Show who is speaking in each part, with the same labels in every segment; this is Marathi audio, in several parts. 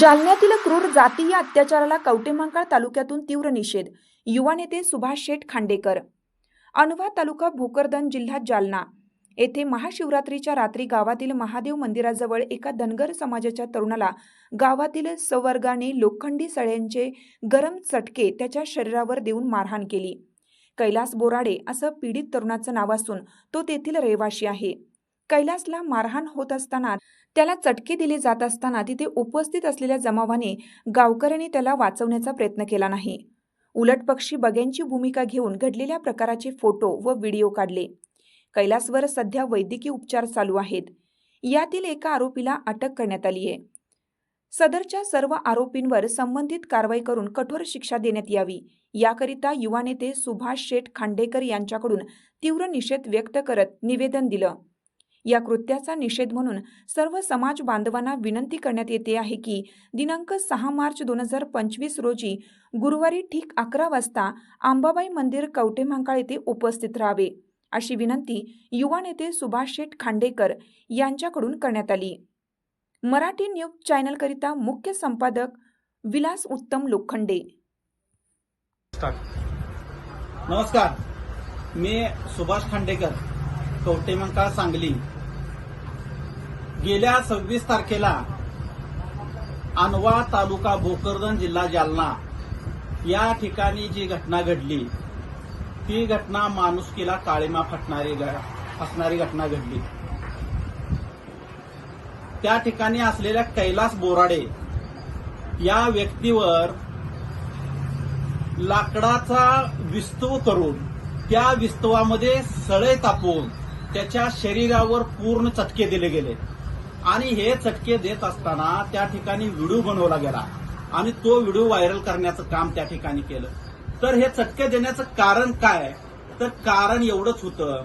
Speaker 1: जालन्यातील क्रूर जातीय अत्याचाराला कवटेमंकाळ तालुक्यातून तीव्र निषेध. युवा नेते सुभाष शेठ खांडेकर. अनवा तालुका भोकरदन जिल्हा जालना. येथे महाशिवरात्रीच्या रात्री गावातील महादेव मंदिराजवळ एका धनगर समाजाच्या तरुणाला गावातील सवर्गाने लोखंडी सळ्यांचे गरम चटके त्याच्या शरीरावर देऊन मारहाण केली. कैलास बोराडे असं पीडित तरुणाचं नाव असून तो तेथील रहिवाशी आहे. कैलासला मारहाण होत असताना त्याला चटके दिले जात असताना तिथे उपस्थित असलेल्या जमावाने गावकऱ्यांनी त्याला वाचवण्याचा प्रयत्न केला नाही. उलट पक्षी बग्यांची भूमिका घेऊन घडलेल्या प्रकाराचे फोटो व व्हिडिओ काढले. कैलासवर सध्या वैद्यकीय उपचार चालू आहेत. यातील एका आरोपीला अटक करण्यात आली आहे. सदरच्या सर्व आरोपींवर संबंधित कारवाई करून कठोर शिक्षा देण्यात यावी याकरिता युवा नेते सुभाष शेठ खांडेकर यांच्याकडून तीव्र निषेध व्यक्त करत निवेदन दिलं. या कृत्याचा निषेध म्हणून सर्व समाज बांधवांना विनंती करण्यात येते आहे की दिनांक सहा मार्च दोन हजार पंचवीस रोजी गुरुवारी ठीक अकरा वाजता आंबाबाई मंदिर कवटेमहांकाळ येथे उपस्थित राहावे अशी विनंती युवा नेते सुभाष शेठ खांडेकर यांच्याकडून करण्यात आली. मराठी न्यूज चॅनलकरिता मुख्य संपादक विलास उत्तम लोखंडे.
Speaker 2: नमस्कार. मी सुभाष खांडेकर. कवटेमंकाळ सांगली? गेल्या सव्वीस तारखेला अनवा तालुका भोकरदन जिल्हा जालना या ठिकाणी जी घटना घडली ती घटना माणुसकीला काळीमा फटणारी असणारी घटना घडली. त्या ठिकाणी असलेल्या कैलास बोराडे या व्यक्तीवर लाकडाचा विस्तव करून त्या विस्तवामध्ये सळे तापून त्याच्या शरीरावर पूर्ण चटके दिले गेले. आणि हे चटके देत असताना त्या ठिकाणी व्हिडिओ बनवला गेला. आणि तो व्हिडिओ व्हायरल करण्याचं काम त्या ठिकाणी केलं. तर हे चटके देण्याचं कारण काय? तर कारण एवढंच होतं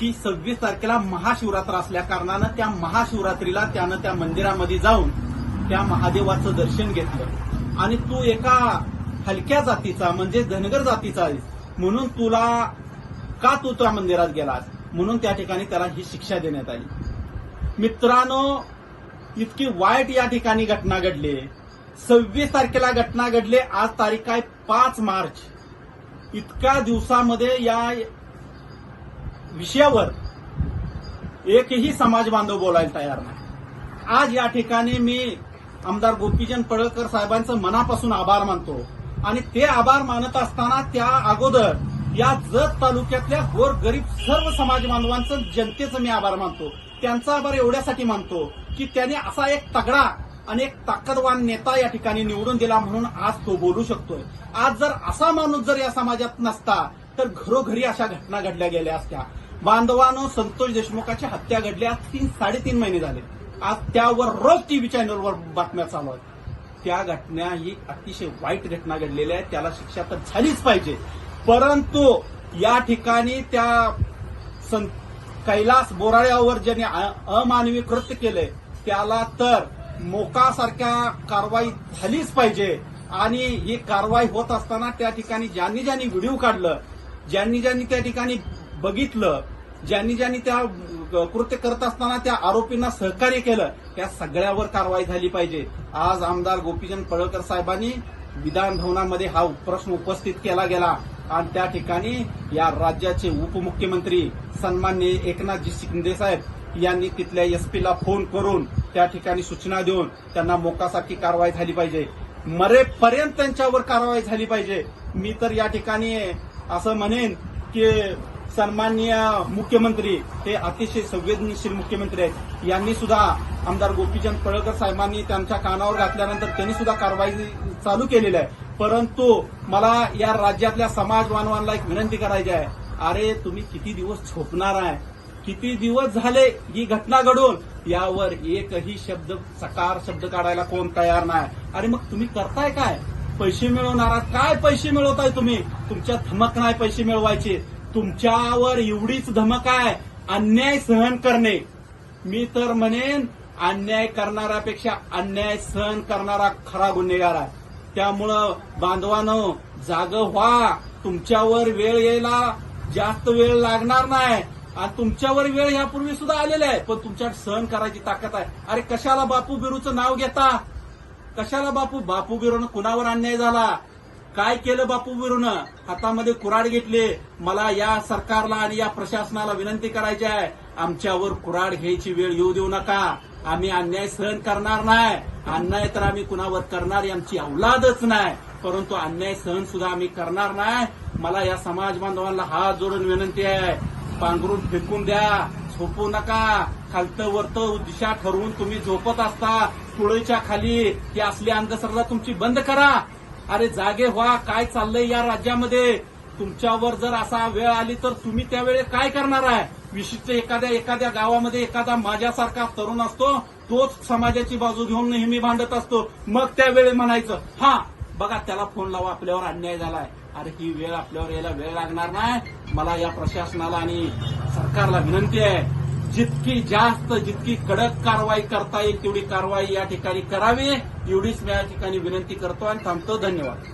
Speaker 2: की सव्वीस तारखेला महाशिवरात्र असल्या कारणानं त्या महाशिवरात्रीला त्यानं त्या मंदिरामध्ये जाऊन त्या महादेवाचं दर्शन घेतलं. आणि तू एका हलक्या जातीचा म्हणजे धनगर जातीचा आहेस. म्हणून तुला का तू त्या मंदिरात गेलास? म्हणून त्या ठिकाणी त्याला ही शिक्षा देण्यात आली. मित्रांनो इतकी वाईट या ठिकाणी घटना घडली. सव्वीस तारखेला घटना घडली. आज तारीख आहे पाच मार्च. इतक्या दिवसामध्ये या विषयावर एकही समाज बांधव बोलायला तयार नाही. आज या ठिकाणी मी आमदार गोपीचंद पडळकर साहेबांचं मनापासून आभार मानतो. आणि ते आभार मानत असताना त्या अगोदर या जत तालुक्यातल्या गोर गरीब सर्व समाज बांधवांचं जनतेचं मी आभार मानतो. त्यांचा आभार एवढ्यासाठी मानतो की त्याने असा एक तगडा आणि एक ताकदवान नेता या ठिकाणी निवडून दिला म्हणून आज तो बोलू शकतोय. आज जर असा माणूस जर या समाजात नसता तर घरोघरी अशा घटना घडल्या गेल्या असत्या. बांधवानो संतोष देशमुखाची हत्या घडल्या. तीन साडेतीन महिने झाले. आज त्यावर रोज टीव्ही चॅनलवर बातम्या चालू आहेत. त्या घटना ही अतिशय वाईट घटना घडलेल्या आहेत. त्याला शिक्षा तर झालीच पाहिजे. परंतु या ठिकाणी त्या सं- कैलास बोराळ्यावर ज्यांनी अ- अमानवी कृत्य केले त्याला तर मोकासारख्या कारवाई झालीच पाहिजे. आणि ही कारवाई होत असताना त्या ठिकाणी ज्यांनी ज्यांनी व्हिडिओ काढलं ज्यांनी ज्यांनी त्या ठिकाणी बघितलं ज्यांनी ज्यांनी त्या कृत्य करत असताना त्या आरोपींना सहकार्य केलं त्या सगळ्यावर कारवाई झाली पाहिजे. आज आमदार गोपीचंद पडळकर साहेबांनी विधान भवनामध्ये हा प्रश्न उपस्थित केला गेला. आणि त्या ठिकाणी या राज्याचे उपमुख्यमंत्री सन्मान्य एकनाथजी शिंदे साहेब यांनी तिथल्या एसपीला फोन करून त्या ठिकाणी सूचना देऊन त्यांना मोकासारखी कारवाई झाली पाहिजे. मरेपर्यंत त्यांच्यावर कारवाई झाली पाहिजे. मी तर या ठिकाणी असं म्हणेन की सन्माननीय मुख्यमंत्री हे अतिशय संवेदनशील मुख्यमंत्री आहेत. यांनी सुद्धा आमदार गोपीचंद पळकर साहेबांनी त्यांच्या कानावर घातल्यानंतर त्यांनी सुद्धा कारवाई चालू केलेली आहे. परंतु मला या राज्यातल्या समाज बांधवांना एक विनंती करायची आहे. अरे तुम्ही किती दिवस झोपणार आहे? किती दिवस झाले ही घटना घडून? यावर एकही शब्द सकार शब्द काढायला कोण तयार नाही. अरे मग तुम्ही करताय काय? पैसे मिळवणारा काय पैसे मिळवताय तुम्ही? तुमच्या धमक नाही पैसे मिळवायचे. तुमच्यावर एवढीच धमक आहे अन्याय सहन करणे. मी तर म्हणेन अन्याय करणाऱ्यापेक्षा अन्याय सहन करणारा खरा गुन्हेगार आहे. त्यामुळं बांधवानं जाग व्हा. तुमच्यावर वेळ यायला जास्त वेळ लागणार नाही. आणि तुमच्यावर वेळ यापूर्वी सुद्धा आलेला आहे. पण तुमच्यात सहन करायची ताकद आहे. अरे कशाला बापू बिरूचं नाव घेता? कशाला बापू? बापू बिरूनं कुणावर अन्याय झाला? काय केलं बापू बिरूनं? हातामध्ये कुराड घेतले. मला या सरकारला आणि या प्रशासनाला विनंती करायची आहे. आमच्यावर कुराड घ्यायची वेळ येऊ देऊ नका. आम्ही अन्याय सहन करणार नाही. अन्याय तर आम्ही कुणावर करणार आमची अवलादच नाही. परंतु अन्याय सहन सुद्धा आम्ही करणार नाही. मला या समाज बांधवांना हात जोडून विनंती आहे. पांघरून फेकून द्या. झोपू नका. खालतं वरतं दिशा ठरवून तुम्ही झोपत असता. तुळईच्या खाली ही असली अंधश्रद्धा तुमची बंद करा. अरे जागे व्हा. काय चाललंय या राज्यामध्ये? तुमच्यावर जर असा वेळ आली तर तुम्ही त्यावेळी काय करणार आहे? विशिष्ट एखाद्या एखाद्या गावामध्ये एखादा माझ्यासारखा तरुण असतो तोच समाजाची बाजू घेऊन नेहमी भांडत असतो. मग त्यावेळी म्हणायचं हा बघा त्याला फोन लावा आपल्यावर अन्याय झालाय. अरे ही वेळ आपल्यावर यायला वेळ लागणार नाही. मला या प्रशासनाला आणि सरकारला विनंती आहे जितकी जास्त जितकी कडक कारवाई करता येईल तेवढी कारवाई या ठिकाणी करावी. एवढीच मी या ठिकाणी विनंती करतो आणि थांबतो. धन्यवाद.